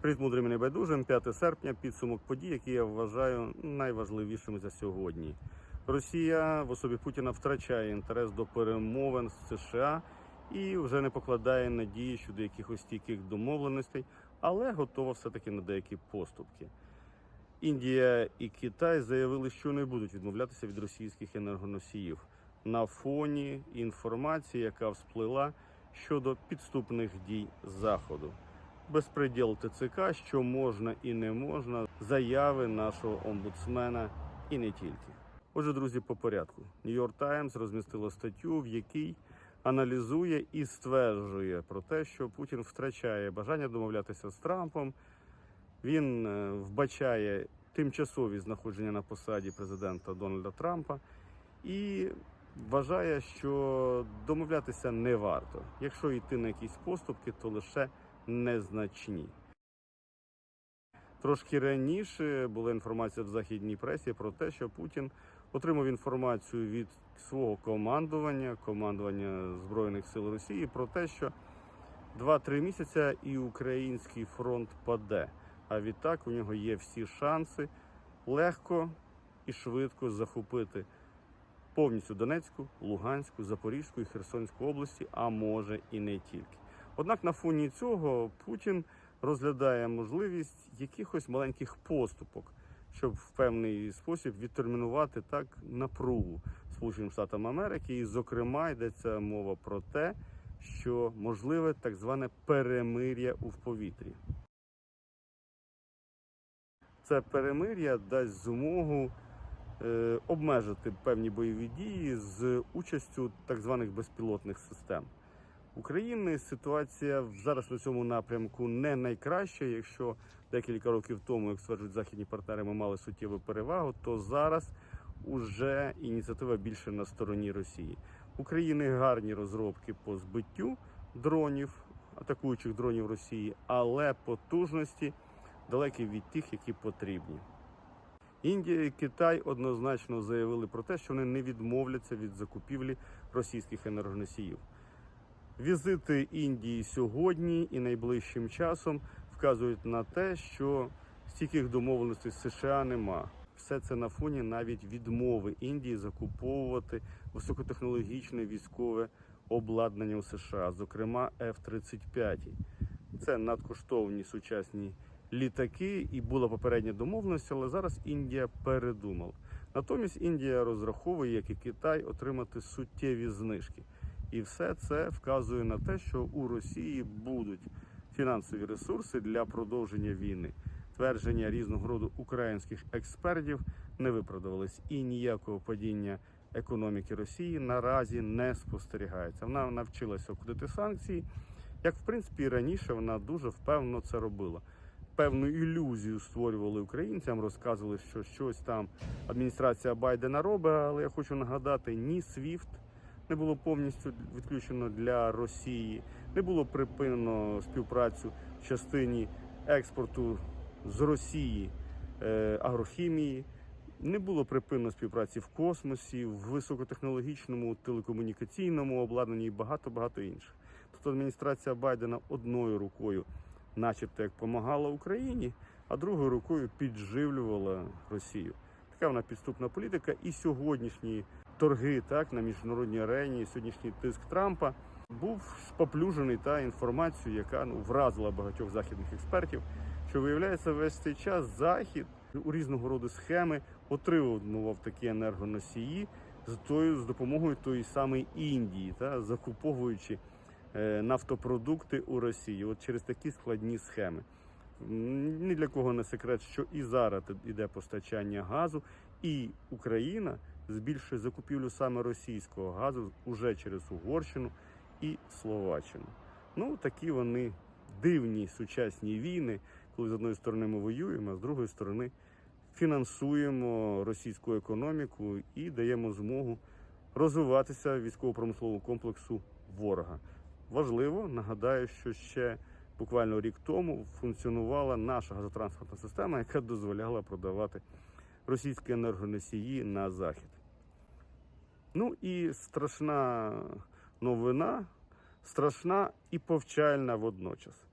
Привіт, небайдужим. 5 серпня, підсумок подій, які я вважаю найважливішими за сьогодні. Росія в особі Путіна втрачає інтерес до перемовин з США і вже не покладає надії щодо якихось стійких домовленостей, але готова все-таки на деякі поступки. Індія і Китай заявили, що не будуть відмовлятися від російських енергоносіїв на фоні інформації, яка всплила щодо підступних дій Заходу. Безпреділ ТЦК, що можна і не можна, заяви нашого омбудсмена і не тільки. Отже, друзі, по порядку. Нью-Йорк Таймс розмістило статтю, в якій аналізує і стверджує про те, що Путін втрачає бажання домовлятися з Трампом. Він е, вбачає тимчасові знаходження на посаді президента Дональда Трампа і вважає, що домовлятися не варто. Якщо йти на якісь поступки, то лише незначні. Трошки раніше була інформація в західній пресі про те, що Путін отримав інформацію від свого командування, командування Збройних сил Росії, про те, що 2-3 місяця і український фронт паде. А відтак у нього є всі шанси легко і швидко захопити повністю Донецьку, Луганську, Запорізьку і Херсонську області, а може і не тільки. Однак на фоні цього Путін розглядає можливість якихось маленьких поступок, щоб в певний спосіб відтермінувати так напругу Сполученим Штатам Америки. І, зокрема, йдеться мова про те, що можливе так зване перемир'я у повітрі. Це перемир'я дасть змогу е, обмежити певні бойові дії з участю так званих безпілотних систем. України ситуація зараз на цьому напрямку не найкраща. Якщо декілька років тому, як стверджують західні партнери, ми мали суттєву перевагу, то зараз уже ініціатива більше на стороні Росії. України гарні розробки по збиттю дронів, атакуючих дронів Росії, але потужності далекі від тих, які потрібні. Індія і Китай однозначно заявили про те, що вони не відмовляться від закупівлі російських енергоносіїв. Візити Індії сьогодні і найближчим часом вказують на те, що стійких домовленостей з США нема. Все це на фоні навіть відмови Індії закуповувати високотехнологічне військове обладнання у США, зокрема F-35. Це надкоштовні сучасні літаки, і була попередня домовленість, але зараз Індія передумала. Натомість Індія розраховує, як і Китай, отримати суттєві знижки. І все це вказує на те, що у Росії будуть фінансові ресурси для продовження війни. Твердження різного роду українських експертів не виправдувались, і ніякого падіння економіки Росії наразі не спостерігається. Вона навчилася обходити санкції, як в принципі і раніше вона дуже впевнено це робила. Певну ілюзію створювали українцям, розказували, що щось там адміністрація Байдена робить. Але я хочу нагадати, ні SWIFT не було повністю відключено для Росії, не було припинено співпрацю в частині експорту з Росії е, агрохімії. Не було припинено співпраці в космосі, в високотехнологічному телекомунікаційному обладнанні і багато багато інших. Тобто адміністрація Байдена одною рукою, начебто, як допомагала Україні, а другою рукою підживлювала Росію. Така вона підступна політика. І сьогоднішні торги так на міжнародній арені, сьогоднішній тиск Трампа був споплюжений та інформацією, яка ну вразила багатьох західних експертів. Що виявляється, весь цей час захід у різного роду схеми отримував такі енергоносії з тою з допомогою тої самої Індії, та закуповуючи е, нафтопродукти у Росії, от через такі складні схеми. Ні для кого не секрет, що і зараз іде постачання газу, і Україна збільшує закупівлю саме російського газу уже через Угорщину і Словаччину. Ну такі вони дивні сучасні війни, коли з одної сторони ми воюємо, а з другої сторони фінансуємо російську економіку і даємо змогу розвиватися військово-промисловому комплексу ворога. Важливо, нагадаю, що ще буквально рік тому функціонувала наша газотранспортна система, яка дозволяла продавати російські енергоносії на захід. Ну і страшна новина, страшна і повчальна водночас.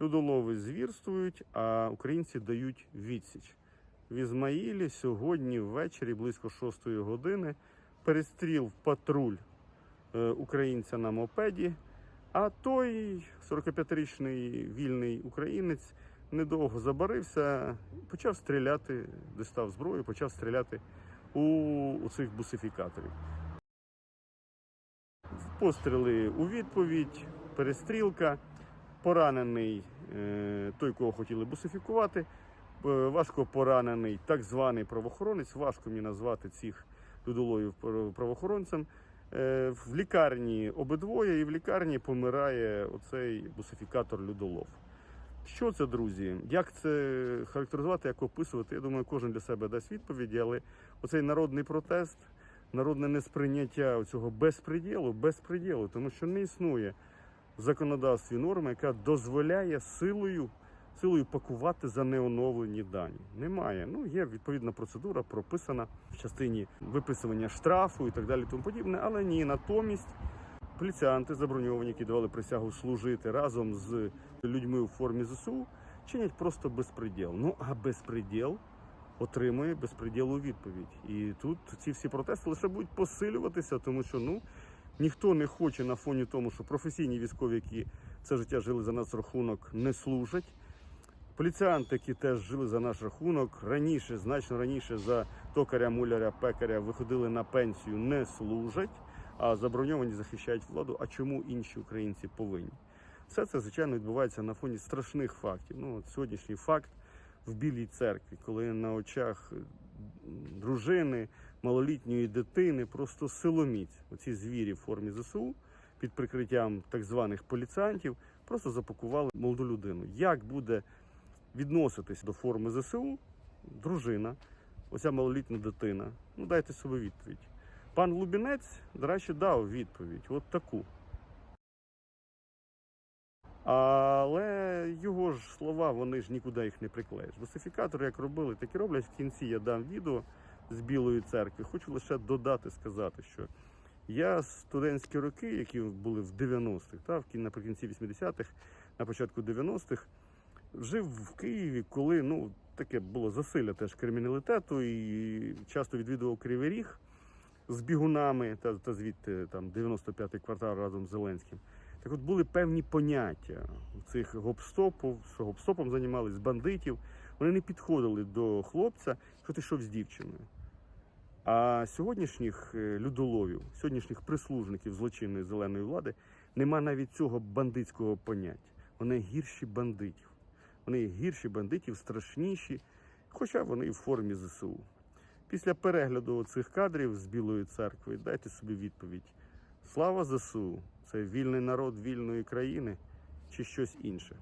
Людолови звірствують, а українці дають відсіч. В Ізмаїлі сьогодні ввечері, близько 6 години, перестріл патруль е, українця на мопеді. А той 45-річний вільний українець недовго забарився, почав стріляти, дістав зброю, почав стріляти у, у цих бусифікаторів. Постріли у відповідь, перестрілка, поранений е, той, кого хотіли бусифікувати, е, важко поранений так званий правоохоронець, важко мені назвати цих людоловів пр- правоохоронцем. Е, В лікарні обидвоє, і в лікарні помирає оцей бусифікатор людолов. Що це, друзі? Як це характеризувати, як описувати? Я думаю, кожен для себе дасть відповіді, але оцей народний протест, народне несприйняття цього безпреділу, безпреділу, тому що не існує в законодавстві норми, яка дозволяє силою, силою пакувати за неоновлені дані. Немає. Ну, є відповідна процедура, прописана в частині виписування штрафу і так далі, тому подібне, але ні, натомість. Поліціянти заброньовані, які давали присягу служити разом з людьми у формі ЗСУ, чинять просто безпреділ. Ну а безпреділ отримує безпреділ у відповідь. І тут ці всі протести лише будуть посилюватися, тому що ну ніхто не хоче на фоні тому, що професійні військові, які це життя жили за наш рахунок, не служать. Поліціянти, які теж жили за наш рахунок, раніше, значно раніше за токаря, муляря, пекаря виходили на пенсію, не служать, а заброньовані захищають владу. А чому інші українці повинні? Все це, звичайно, відбувається на фоні страшних фактів. Ну, от сьогоднішній факт в Білій церкві, коли на очах дружини, малолітньої дитини, просто силоміць, оці звірі в формі ЗСУ під прикриттям так званих поліціантів, просто запакували молоду людину. Як буде відноситись до форми ЗСУ дружина, оця малолітня дитина? Ну, дайте собі відповідь. Пан Лубінець, до речі, дав відповідь, от таку. Але його ж слова, вони ж нікуди їх не приклеїш. Бусифікатори, як робили, так і роблять. В кінці я дам відео з Білої церкви. Хочу лише додати, сказати, що я студентські роки, які були в 90-х, та, наприкінці 80-х, на початку 90-х, жив в Києві, коли ну, таке було засилля теж криміналітету і часто відвідував Кривий Ріг з бігунами та, та звідти там 95-й квартал разом з Зеленським. Так от були певні поняття цих гопстопів, що гопстопом займались бандитів. Вони не підходили до хлопця, що ти йшов з дівчиною. А сьогоднішніх е, людоловів, сьогоднішніх прислужників злочинної зеленої влади нема навіть цього бандитського поняття. Вони гірші бандитів. Вони гірші бандитів, страшніші, хоча вони в формі ЗСУ. Після перегляду цих кадрів з Білої церкви дайте собі відповідь: Слава ЗСУ! Це вільний народ вільної країни чи щось інше.